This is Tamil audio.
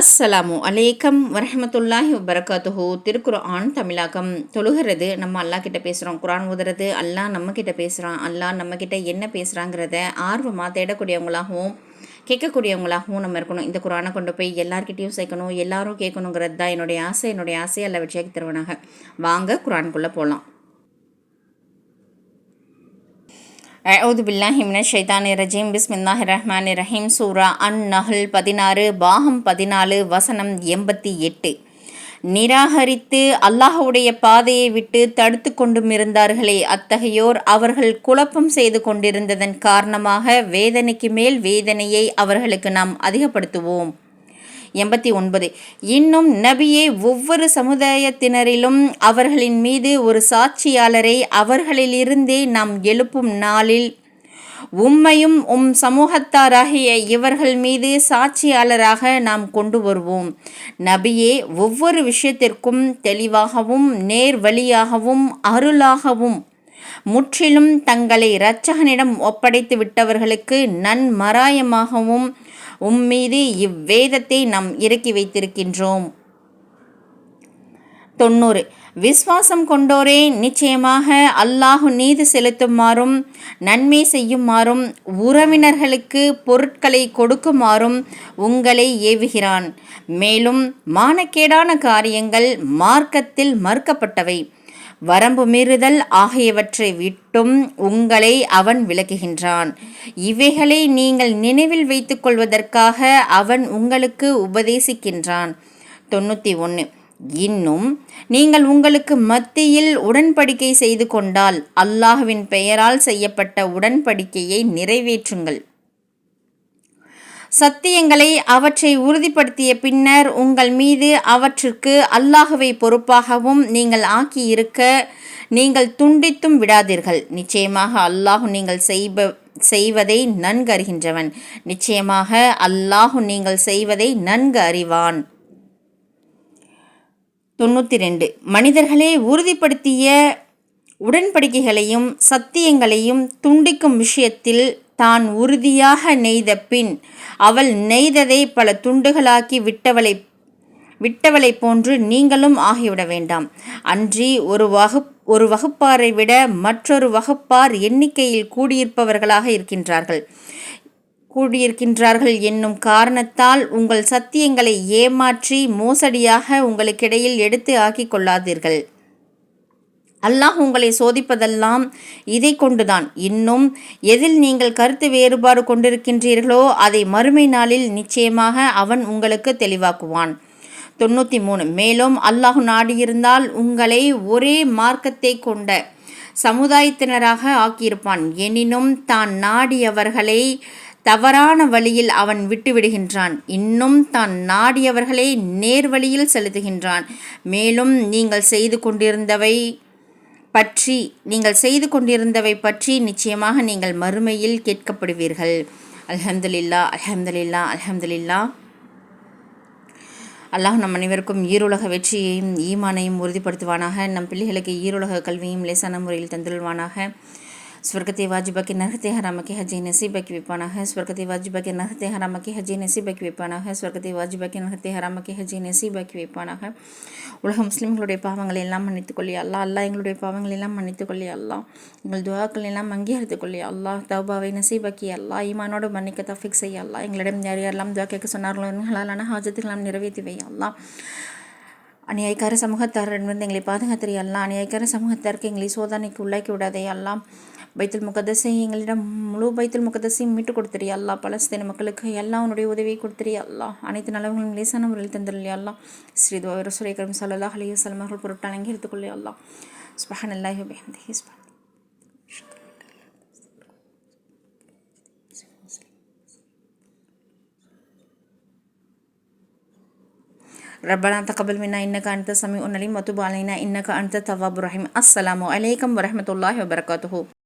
அஸ்ஸலாமு அலேக்கம் வரஹமத்துல்லாஹி வபரகாத்துஹு. திருக்குர்ஆன் தமிழாக்கம் தொழுகிறது. நம்ம அல்லா கிட்ட பேசுகிறோம் குரான் உதறது அல்லாஹ் நம்ம கிட்ட பேசுகிறான் அல்லாஹ் நம்ம கிட்ட என்ன பேசுகிறாங்கிறத ஆர்வமாக தேடக்கூடியவங்களாகவும் கேட்கக்கூடியவங்களாகவும் நம்ம இருக்கணும். இந்த குரானை கொண்டு போய் எல்லார்கிட்டையும் சேர்க்கணும். எல்லாரும் கேட்கணுங்கிறது தான் என்னுடைய ஆசை. என்னுடைய ஆசையை அல்ல வெற்றியாக்கி தருவனாக. வாங்க குரான்குள்ளே போகலாம் அவுது பில்லாஹி மின ரஜீம். பிஸ்மில்லாஹி ரஹ்மான் ரஹீம். சூரா அன் நஹல் பதினாறு பாகம் பதினாலு வசனம் எண்பத்தி எட்டு. நிராகரித்து அல்லாஹுடைய பாதையை விட்டு தடுத்து கொண்டும் இருந்தார்களே அத்தகையோர் அவர்கள் குழப்பம் செய்து கொண்டிருந்ததன் காரணமாக வேதனைக்கு மேல் வேதனையை அவர்களுக்கு நாம் அதிகப்படுத்துவோம். எண்பத்தி ஒன்பது. இன்னும் நபியே ஒவ்வொரு சமுதாயத்தினரிலும் அவர்களின் மீது ஒரு சாட்சியாளரை அவர்களிலிருந்தே நாம் எழுப்பும் நாளில் உம்மையும் உம் சமூகத்தாராகிய இவர்கள் மீது சாட்சியாளராக நாம் கொண்டு வருவோம். நபியே ஒவ்வொரு விஷயத்திற்கும் தெளிவாகவும் நேர் வழியாகவும் அருளாகவும் முற்றிலும் தங்களை இரட்சகனிடம் ஒப்படைத்து விட்டவர்களுக்கு நன்மராயமாகவும் உம்மீது இவ்வேதத்தை நாம் இறக்கி வைத்திருக்கின்றோம். தொண்ணூறு. விஸ்வாசம் கொண்டோரே நிச்சயமாக அல்லாஹு நீதி செலுத்துமாறும் நன்மை செய்யுமாறும் உறவினர்களுக்கு பொருட்களை கொடுக்குமாறும் உங்களை ஏவுகிறான். மேலும் மானக்கேடான காரியங்கள் மார்க்கத்தில் மறுக்கப்பட்டவை. வரம்பு மீறுதல் ஆகியவற்றை விட்டும் உங்களை அவன் விளக்குகின்றான். இவைகளை நீங்கள் நினைவில் வைத்துக் கொள்வதற்காக அவன் உங்களுக்கு உபதேசிக்கின்றான். தொண்ணூற்றி ஒன்று. இன்னும் நீங்கள் உங்களுக்கு மத்தியில் உடன்படிக்கை செய்து கொண்டால் அல்லாஹுவின் பெயரால் செய்யப்பட்ட உடன்படிக்கையை நிறைவேற்றுங்கள். சத்தியங்களை அவற்றை உறுதிப்படுத்திய பின்னர் உங்கள் மீது அவற்றிற்கு அல்லாஹுவை பொறுப்பாகவும் நீங்கள் ஆக்கியிருக்க நீங்கள் துண்டித்தும் விடாதீர்கள். நிச்சயமாக அல்லாஹு நீங்கள் செய்ப செய்வதை நன்கு அறிகின்றவன் நிச்சயமாக அல்லாஹு நீங்கள் செய்வதை நன்கு அறிவான். தொண்ணூற்றி ரெண்டு மனிதர்களே உறுதிப்படுத்திய உடன்படிக்கைகளையும் சத்தியங்களையும் துண்டிக்கும் விஷயத்தில் தான் உறுதியாக நெய்த பின் அவள் நெய்ததை பல துண்டுகளாக்கி விட்டவளை விட்டவளை போன்று நீங்களும் ஆகிவிட வேண்டாம். அன்றி ஒரு வகுப் ஒரு வகுப்பாரை விட மற்றொரு வகுப்பார் எண்ணிக்கையில் கூடியிருப்பவர்களாக இருக்கின்றார்கள். கூடியிருக்கின்றார்கள் என்னும் காரணத்தால் உங்கள் சத்தியங்களை ஏமாற்றி மோசடியாக உங்களுக்கிடையில் எடுத்து ஆக்கிக் கொள்ளாதீர்கள். அல்லாஹ் உங்களை சோதிப்பதெல்லாம் இதை கொண்டுதான். இன்னும் எதில் நீங்கள் கருத்து வேறுபாடு கொண்டிருக்கின்றீர்களோ அதை மறுமை நாளில் நிச்சயமாக அவன் உங்களுக்கு தெளிவாக்குவான். தொண்ணூற்றி மூணு மேலும் அல்லாஹ் நாடியிருந்தால் உங்களை ஒரே மார்க்கத்தை கொண்ட சமுதாயத்தினராக ஆக்கியிருப்பான். எனினும் தான் நாடியவர்களை தவறான வழியில் அவன் விட்டுவிடுகின்றான். இன்னும் தான் நாடியவர்களை நேர்வழியில் செலுத்துகின்றான். மேலும் நீங்கள் செய்து கொண்டிருந்தவை பற்றி நீங்கள் செய்து கொண்டிருந்தவை பற்றி நிச்சயமாக நீங்கள் மறுமையில் கேட்கப்படுவீர்கள். அலமதுல்லா அலமதுல்லா அலமதுல்லா அல்லாஹ் நம் அனைவருக்கும் ஈருலக வெற்றியையும் ஈமானையும் உறுதிப்படுத்துவானாக. நம் பிள்ளைகளுக்கு ஈருலக கல்வியும் லேசான முறையில் தந்துள்வானாக. स्वर्गते वाजिबा के नरहते हरामा के हजी नसीबा की विपाना है स्वर्गते वाजिबा के ஸ்வர்க்கத்தை வாஜ்பாக்கி நகத்தை ஹராமக்கி ஹஜி நசீபாக்கி வைப்பானாக உலக முஸ்லீம்களுடைய பாவங்களை எல்லாம் மன்னித்துக் கொள்ளி அல்லா அல்லா எங்களுடைய பாவங்களை எல்லாம் மன்னித்துக் கொள்ளி அல்லா எங்கள் துவாக்கள் எல்லாம் அங்கீகரித்துக் கொள்ளி அல்லா தௌபாவை நசீபாக்கி அல்லா ஈமானோடு மன்னிக்க தஃபிக் செய்ய அல்லா எங்களிடம் யார் யாரெல்லாம் துவா கேட்க சொன்னார்களோ எங்களாலான ஹாஜத்துக்கெல்லாம் நிறைவேற்றி வை அல்லா அநியாயக்கார சமூகத்தாரிடமிருந்து எங்களை பாதுகாத்திரி அல்லா அநியாயக்கார சமூகத்தாருக்கு எங்களை சோதனைக்கு உள்ளாக்கி விடாதே அல்லாம் பைத்துல் முகதஸை எங்களிடம் முழு பைத்துல் முகதஸையும் மீட்டு கொடுத்துரு அல்லா பலஸ்தீன மக்களுக்கு எல்லாம் உன்னுடைய உதவியை கொடுத்துரு அல்லா அனைத்து நலவுகளும் லேசான முறையில் தந்துள்ளி அல்லா ஸ்ரீ துவரசுரை கரும் சல்லா அலி வசலம் அவர்கள் பொருட்கள் அலங்கரித்துக் கொள்ளி அல்லா ஸ்பஹன் அல்லாஹி பெஹந்தி ஸ்பஹன் ربنا تقبل منا إنك أنت السميع العليم وتب علينا إنك أنت التواب الرحيم السلام عليكم ورحمة الله وبركاته